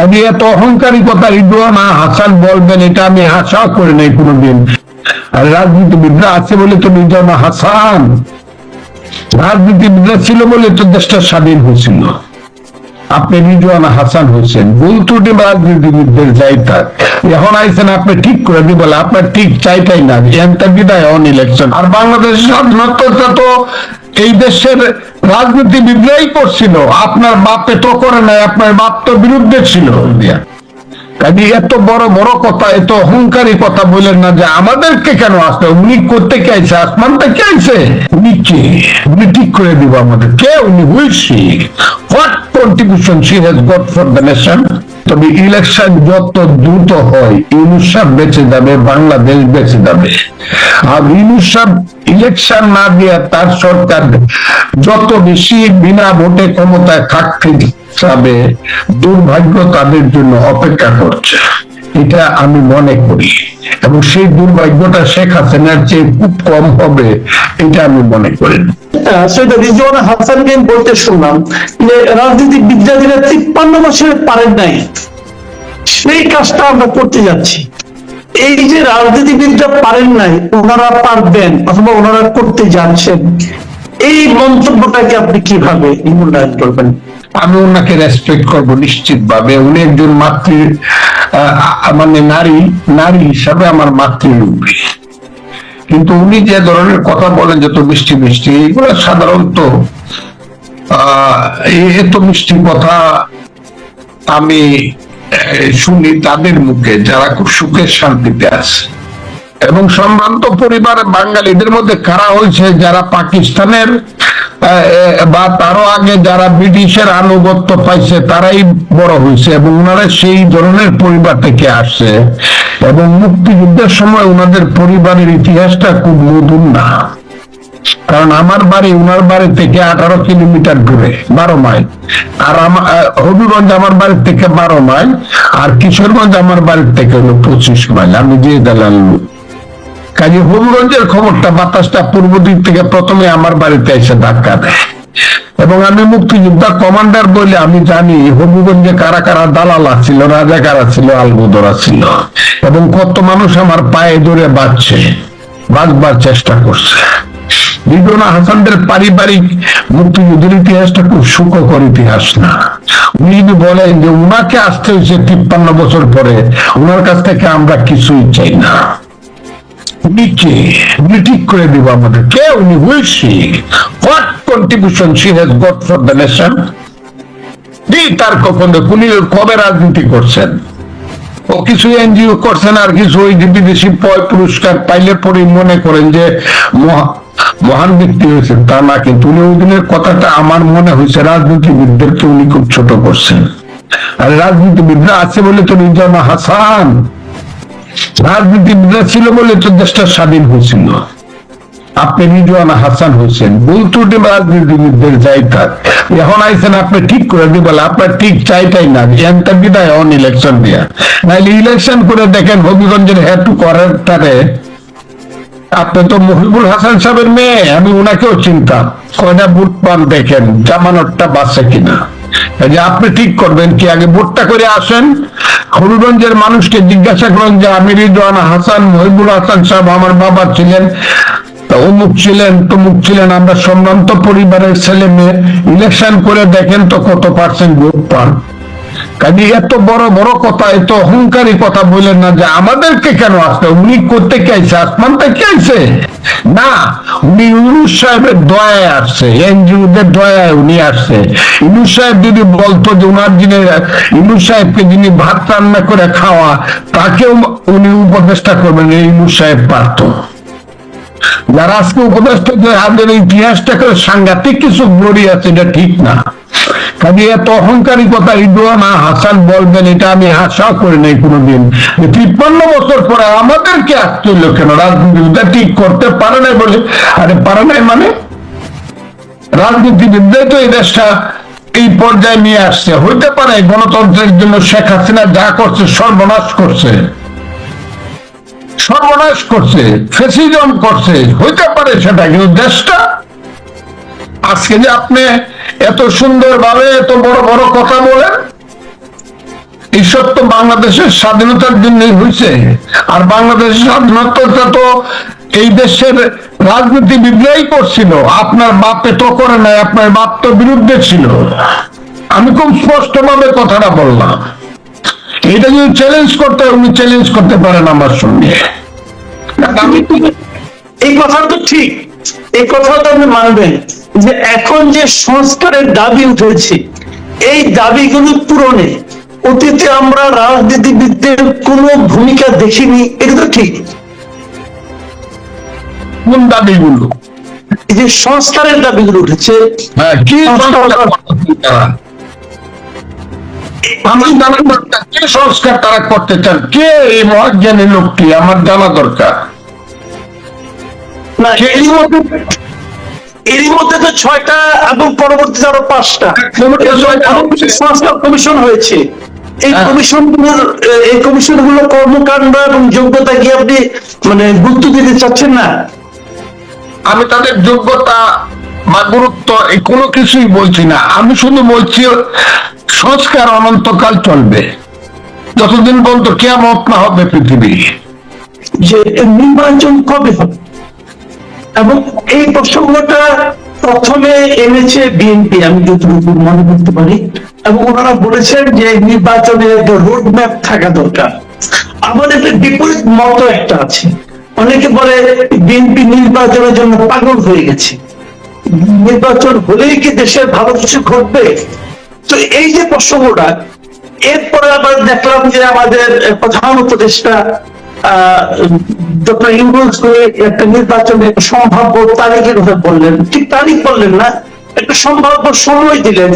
কাজে এত অহংকারী কথা রিদওয়ানা হাসান বলবেন, এটা আমি আশা করি নাই কোনোদিন। আর রাজনীতিবিদরা আছে বলে তো রিদওয়ানা হাসান। রাজনীতিবিদরা ছিল বলে তো দেশটা স্বাধীন হয়েছিল। আপনি হাসান হোসেন ভুল ত্রুটি রাজনীতিবিদদের যাই থাক। এখন আইসেন আপনি ঠিক করে দি বলে আপনার ঠিক চাইটাই না। এনটা বিদায় অন ইলেকশন আর বাংলাদেশের স্বাধীনতা তো এই দেশের রাজনীতিবিদরাই করছিল। আপনার বাপে তো করে নাই, আপনার বাপ তো বিরুদ্ধে ছিল। এত বড় বড় কথা, এত অহংকারী কথা বলেন না যে আমাদেরকে কেন আসতে উনি করতে কে আইছে? আসমান থেকে আইছে? উনি কে? উনি ঠিক করে দিব আমাদের। কে? উনি who is she what contribution she has got for the nation? তবে ইলেকশন যত দ্রুত হয় ইনুসাব বেঁচে যাবে, বাংলাদেশ বেঁচে যাবে। আর ইনুসাব ইলেকশন না দিয়ে তার সরকার যত বেশি বিনা ভোটে ক্ষমতায় থাকতে যাবে, দুর্ভাগ্য তাদের জন্য অপেক্ষা করছে। এটা আমি মনে করি। এবং সেই দুর্ভাগ্যটা শেখ হাসিনার চেয়ে খুব কম হবে, এটা আমি মনে করি। রিজওয়ান হাসানকে বলতে শুনলাম যে বিদ্যার্থীরা তিপ্পান্ন পারেন নাই। সেই কাজটা আমরা করতে যাচ্ছি। এই যে রাজনীতিবিদরা পারেন নাই, ওনারা পারবেন অথবা ওনারা করতে যাচ্ছেন, এই মন্তব্যটাকে আপনি কীভাবে মূল্যায়ন করবেন? আমি ওনাকে রেসপেক্ট করব নিশ্চিত ভাবে উনি একজন মাতৃ মানে নারী নারী হিসাবে আমার মাতৃরূপী। কিন্তু উনি যে ধরনের কথা বলেন যত মিষ্টি মিষ্টি এগুলো সাধারণত আহ, এত মিষ্টি কথা আমি শুনি তাদের মুখে যারা খুব সুখের শান্তিতে আছে। এবং সম্ভ্রান্ত পরিবার বাঙালিদের মধ্যে কারা হয়েছে যারা পাকিস্তানের বা তারও আগে যারা ব্রিটিশের আনুগত্য পাইছে, তারাই বড় হয়েছে এবং ওনারা সেই ধরনের পরিবার থেকে আসছে এবং মুক্তিযুদ্ধের সময় ওনাদের পরিবারের ইতিহাসটা খুব মধুর না। কারণ আমার বাড়ি, উনার বাড়ি থেকে আঠারো কিলোমিটার দূরে, বারো মাইল। আর আমার হবিগঞ্জ আমার বাড়ি থেকে বারো মাইল, আর কিশোরগঞ্জ আমার বাড়ি থেকে হলো পঁচিশ মাইল। আমি যে দালাল লোক। কাজে হবিগঞ্জের খবরটা বাতাসটা পূর্ব দিক থেকে প্রথমে আমার বাড়িতে এসে ধাক্কা দেয়। এবং আমি মুক্তিযোদ্ধা কমান্ডার বলে আমি জানি, হবিগঞ্জে কারা কারা দালালা ছিল রাজা কারা ছিল আলগুদরা ছিল এবং কত মানুষ আমার পায়ে ধরে বাঁচছে, বাঁচবার চেষ্টা করছে। রিদোনা হাসানদের পারিবারিক মুক্তিযুদ্ধের ইতিহাসটা খুব সুখকর ইতিহাস না। উনি যদি বলেন যে উনাকে আসতে হয়েছে তিপ্পান্ন বছর পরে ওনার কাছ থেকে আমরা কিছুই চাই না। দ্য নেশন তার কবে রাজনীতি করছেন? ও কিছু এনজিও করছেন আর কিছু ওই বিদেশি পয় পুরস্কার পাইলে পরে মনে করেন যে মহান ব্যক্তি হয়েছেন তা না, কিন্তু উনি ওই দিনের কথাটা আমার মনে হয়েছে, রাজনীতিবিদদেরকে উনি খুব ছোট করছেন। আর রাজনীতিবিদরা আছে বলে তো রিজানা হাসান। রাজনীতিবিদরা ছিল বলে তো দেশটা স্বাধীন হয়েছিল। আপনি রিজওয়ানা হাসান হোসেন, ভুল ত্রুটি রাজনীতিবিদদের যাই থাক, এখন আইসেন আপনি ঠিক করে দি বলে, আপনার ঠিক চাইটাই না এনটা বিদায় অন ইলেকশন দিয়া। নাইলে ইলেকশন করে দেখেন হবিগঞ্জের হেতু করার তারে আপনি তো মহিবুল হাসান সাহেবের মেয়ে, আমি উনাকেও চিনতাম। কয়টা বুট পান দেখেন, জামানতটা বাঁচে কিনা? যে আপনি ঠিক করবেন কি? আগে ভোটটা করে আসেন। হবিগঞ্জের মানুষকে জিজ্ঞাসা করেন যে, আমি রিজওয়ান হাসান, মহিবুল হাসান সাহেব আমার বাবা ছিলেন অমুক ছিলেন, তমুক ছিলেন, আমরা সম্ভ্রান্ত পরিবারের ছেলে মেয়ে, ইলেকশন করে দেখেন তো কত পার্সেন্ট ভোট পান। কাজে এত বড় বড় কথা, এত অহংকারী কথা বলেন না যে আমাদেরকে কেন আসতে? উনি করতে কে আইছে? আসমান থেকে আইছে? না, উনি ইউনুস সাহেবের দয়ায় আসছে, এনজিওদের দয়ায় উনি আসছে। ইউনুস সাহেব যদি বলতো যে উনার যিনি, ইউনুস সাহেবকে যিনি ভাত রান্না করে খাওয়া, তাকেও উনি উপদেষ্টা করবেন, এই ইউনুস সাহেব পারতো। যারা আজকে উপদেষ্টা যে আমাদের ইতিহাসটাকে সাংঘাতিক কিছু গ্লোরি আছে এটা ঠিক না। কাজে এত অহংকারী কথা রিদওয়ানা হাসান বলবেন, এটা আমি আশাও করি নাই কোনোদিন। তিপ্পান্ন বছর পরে আমাদেরকে হইল কেন রাজনীতিবিদরা ঠিক করতে পারে নাই বলে। আরে পারে নাই মানে? রাজনীতিবিদরাই তো এই দেশটা এই পর্যায়ে নিয়ে আসছে। হইতে পারে গণতন্ত্রের জন্য শেখ হাসিনা যা করছে সর্বনাশ করছে। সর্বনাশ করছে, ফেসিজম করছে, হইতে পারে সেটা, কিন্তু দেশটা, আজকে যে আপনি এত সুন্দর ভাবে এত বড় বড় কথা বলেন ঈশ্বর তো বাংলাদেশের স্বাধীনতার হয়েছে। আর বাংলাদেশের তো এই দেশের রাজনীতিবিদরাই করছিল। আপনার বাপে তো করে নাই, আপনার বাপ তো বিরুদ্ধে ছিল। আমি খুব স্পষ্ট ভাবে কথাটা বললাম। এটা যদি চ্যালেঞ্জ করতে উনি চ্যালেঞ্জ করতে পারেন আমার সঙ্গে। এই কথা তো ঠিক। এই কথাটা আপনি মানবেন। যে এখন যে সংস্কারের দাবি উঠেছে এই দাবিগুলো পূরণে অতীতে আমরা রাজনীতিবিদদের কোনো ভূমিকা দেখিনি এটা তো ঠিক। কোন দাবিগুলো? যে সংস্কারের দাবিগুলো উঠেছে হ্যাঁ কি সংস্কার তারা? কে সংস্কার করতে চান? কে এই মহাজ্ঞানী লোকটি? আমার জানা দরকার। না এরই মধ্যে তো ছয়টা এবং পরবর্তীতে আরও পাঁচটা। সংস্কার কমিশন হয়েছে। এই হ্যাঁ। কমিশন এই কমিশনগুলো কর্মকাণ্ড এবং যোগ্যতা কি আপনি মানে গুরুত্ব দিতে চাচ্ছেন না? আমি তাদের যোগ্যতা বা গুরুত্ব এই কোনো কিছুই বলছি না। আমি শুধু বলছি সংস্কার অনন্তকাল চলবে। যতদিন পর্যন্ত কেমন না হবে পৃথিবী। যে নির্বাচন কবে হবে? এবং এই প্রসঙ্গটা প্রথমে এনেছে বিএনপি, আমি যতটুকু মনে করতে পারি। এবং ওনারা বলেছেন যে নির্বাচনের একটা রোড ম্যাপ থাকা দরকার। আমাদের একটা বিপরীত মত একটা আছে। অনেকে বলে বিএনপি নির্বাচনের জন্য পাগল হয়ে গেছে। নির্বাচন হলেই কি দেশের ভালো কিছু ঘটবে? তো এই যে প্রসঙ্গটা, এরপরে আবার দেখলাম যে আমাদের প্রধান উপদেষ্টা ডক্টর একটা সম্ভাব্য তারিখের কথা বললেন। ঠিক তারিখ বললেন না, একটা সম্ভাব্য সময় দিলেন।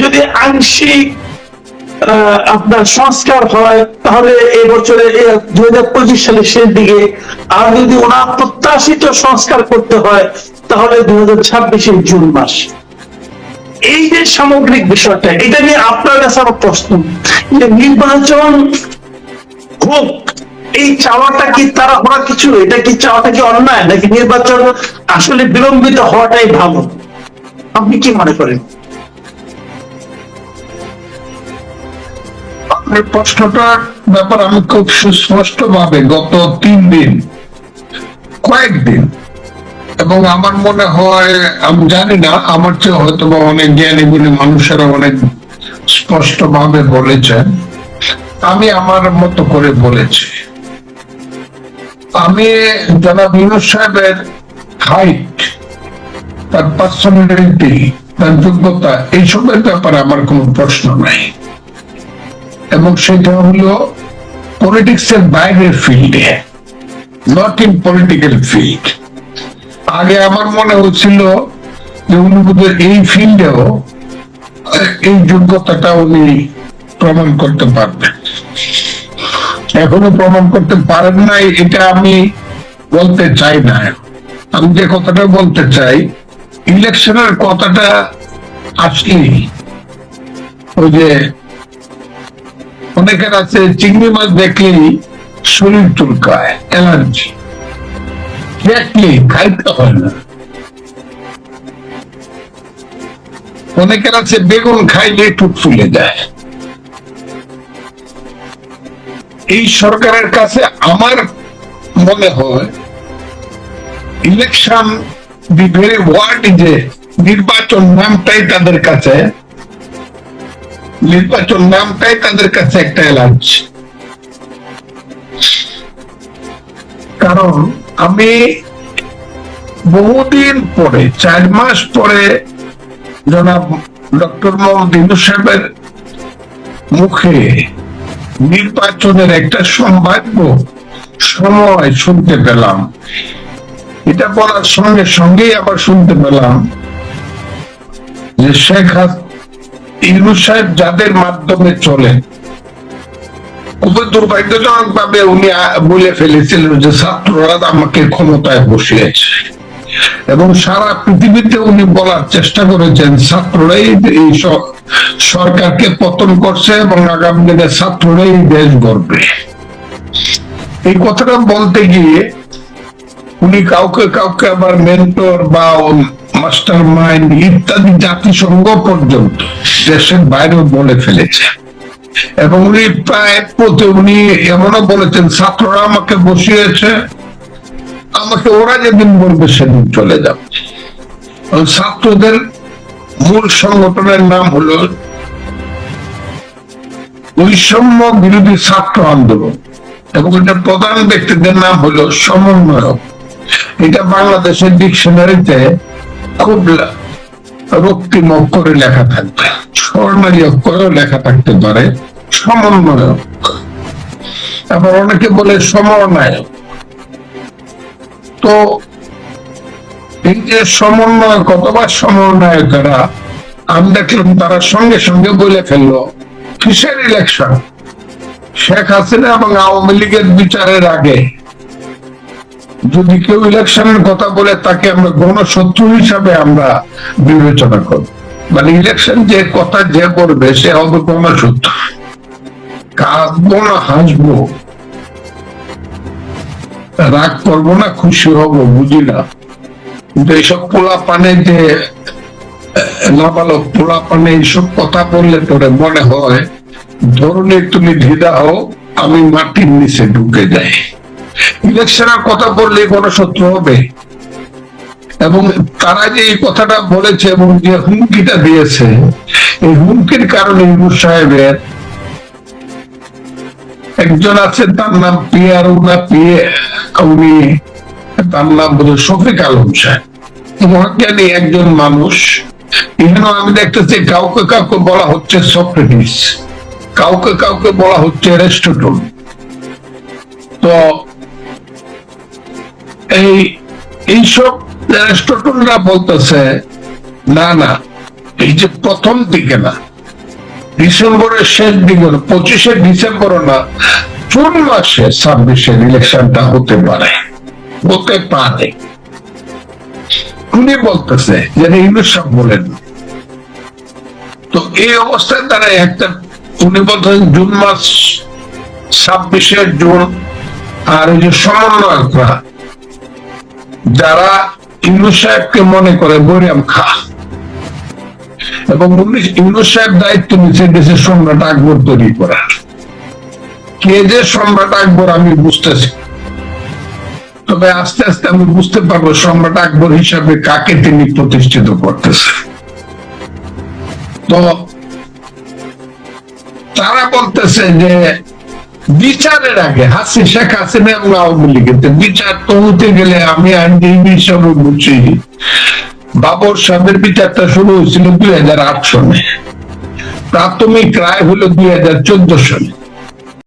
যদি আংশিক আপনার সংস্কার হয়, তাহলে এই বছরে দুই হাজার পঁচিশ সালের শেষ দিকে। আর যদি ওনার প্রত্যাশিত সংস্কার করতে হয়, তাহলে দুই হাজার ছাব্বিশের জুন মাস। এই যে সামগ্রিক বিষয়টা, এটা নিয়ে আপনার কাছে আমার প্রশ্ন। যে নির্বাচন হোক এই চাওয়াটা কি তারা হওয়া কিছু? এটা কি চাওয়াটা কি অন্যায় নাকি নির্বাচন? আসলে বিলম্বিত হওয়াটাই ভালো। আপনি কি মনে করেন? প্রশ্নটার ব্যাপার আমি খুব সুস্পষ্ট ভাবে গত তিন দিন, কয়েকদিন, এবং আমার মনে হয়, আমি জানি না, আমার চেয়ে হয়তো বা অনেক জ্ঞানী গুণী মানুষেরা অনেক স্পষ্ট ভাবে বলেছেন। আমি আমার মতো করে বলেছি। আমি জনাব ইউনুস সাহেবের হাইট তার পার্সোনালিটি তার যোগ্যতা, এইসবের ব্যাপারে আমার কোনো প্রশ্ন নাই। এবং সেটা হলো পলিটিক্স এর বাইরের ফিল্ডে নট ইন পলিটিক্যাল ফিল্ড আগে আমার মনে হচ্ছিল যে উনি বোধহয় এই ফিল্ডেও এই যোগ্যতাটা উনি প্রমাণ করতে পারবেন। এখনও প্রমাণ করতে পারেন নাই, এটা আমি বলতে চাই না। আমি যে কথাটা বলতে চাই ইলেকশনের কথাটা আসলেই ওই যে অনেকের আছে, চিংড়ি মাছ দেখলেই শরীর চুলকায়, অ্যালার্জি। দেখলে খাইতে হয় না। অনেকের আছে, বেগুন খাইলে টুক ফুলে যায়। এই সরকারের কাছে আমার মনে হয় ইলেকশন দি ভেরি ওয়ার্ড যে নির্বাচন নামটাই তাদের কাছে, নির্বাচন নামটাই তাদের কাছে একটা এলাচ। কারণ আমি বহুদিন পরে, চার মাস পরে জনাব ডক্টর মোহাম্মদ ইন্দু সাহেবের মুখে নির্বাচনের একটা সম্ভাব্য সময় শুনতে পেলাম। এটা বলার সঙ্গে সঙ্গেই আবার শুনতে পেলাম যে শেখ হাস- সাহেব যাদের মাধ্যমে চলে, খুবই দুর্ভাগ্যজনক ভাবে উনি বলে ফেলেছিলেন যে ছাত্ররা আমাকে ক্ষমতায় বসিয়েছে। এবং সারা পৃথিবীতে উনি বলার চেষ্টা করেছেন, ছাত্ররাই এই স- সরকারকে পতন করছে এবং আগামী দিনে ছাত্ররাই দেশ গড়বে। এই কথাটা বলতে গিয়ে উনি কাউকে কাউকে আবার মেন্টর বা মাস্টার মাইন্ড ইত্যাদি জাতিসংঘ পর্যন্ত দেশের বাইরেও বলে ফেলেছে। এবং উনি প্রায় প্রতি উনি এমনও বলেছেন, ছাত্ররা আমাকে বসিয়েছে, আমাকে ওরা যেদিন বলবে সেদিন চলে যাবে। ছাত্রদের মূল সংগঠনের নাম হলো বৈষম্য বিরোধী ছাত্র আন্দোলন এবং এটা প্রধান ব্যক্তিদের নাম হলো সমন্বয়ক। এটা বাংলাদেশের ডিকশনারিতে খুব রক্তিম অক্ষরে লেখা থাকবে স্বর্ণালী অক্ষরেও লেখা থাকতে পারে, সমন্বয়ক। আবার অনেকে বলে সমন্বয়ক। তো এই যে সমন্বয়ক অথবা সমন্বয়কেরা আমি দেখলাম তারা সঙ্গে সঙ্গে বলে ফেলল, কিসের ইলেকশন শেখ হাসিনা এবং আওয়ামী লীগের বিচারের আগে যদি কেউ ইলেকশনের কথা বলে তাকে আমরা গণশত্রু হিসাবে আমরা বিবেচনা করব মানে ইলেকশন যে কথা যে করবে সে হবে গণশত্রু। কাঁদবো না, হাসবো। রাগ করব না, খুশি হব, বুঝি না। কিন্তু এইসব পোলা পানে যে নাবালক পোলা পানে এইসব কথা বললে তোরে মনে হয়, ধরনের তুমি ঢিদা হও, আমি মাটির নিচে ঢুকে যাই। ইলেকশনের কথা বললে গণশত্রু হবে। এবং তারা যে এই কথাটা বলেছে এবং যে হুমকিটা দিয়েছে, এই হুমকির কারণে ইমু সাহেবের একজন আছে, তার নাম পিয়ার না পিয়ে উনি তার নাম বোধ শফিক আলম সাহেব। মহাজ্ঞানী একজন মানুষ। এখানে আমি দেখতেছি কাউকে কাউকে বলা হচ্ছে সক্রেটিস, কাউকে কাউকে বলা হচ্ছে অ্যারিস্টটল। তো এই, এইসব অ্যারিস্টটলরা বলতেছে, না না, এই যে প্রথম দিকে না, ডিসেম্বরের শেষ দিকে পঁচিশে ডিসেম্বর না, জুন মাসে ছাব্বিশের ইলেকশনটা হতে পারে। হতে পারে উনি বলতেছে যে ইংলিশ সব বলেন। তো এই অবস্থায় তারা একটা, উনি বলতেন জুন মাস ছাব্বিশে জুন, আর এই যে সমন্বয়করা যারা ইংলিশ সাহেবকে মনে করে বৈরাম খা। এবং ইংলিশ সাহেব দায়িত্ব নিচ্ছে দেশের সম্রাট আকবর তৈরি করার। কে যে সম্রাট আকবর আমি বুঝতেছি তবে আস্তে আস্তে আমি বুঝতে পারব সম্রাট আকবর হিসাবে কাকে তিনি প্রতিষ্ঠিত করতেছে তো তারা বলতেছে যে বিচারের আগে হাসি, শেখ হাসিনা আওয়ামী লীগের বিচার তো হতে গেলে আমি আইনজীবী হিসাবে বুঝি। বাবর সাহেবের বিচারটা শুরু হয়েছিল দুই হাজার আট সনে। প্রাথমিক রায় হলো দুই হাজার চোদ্দ সনে।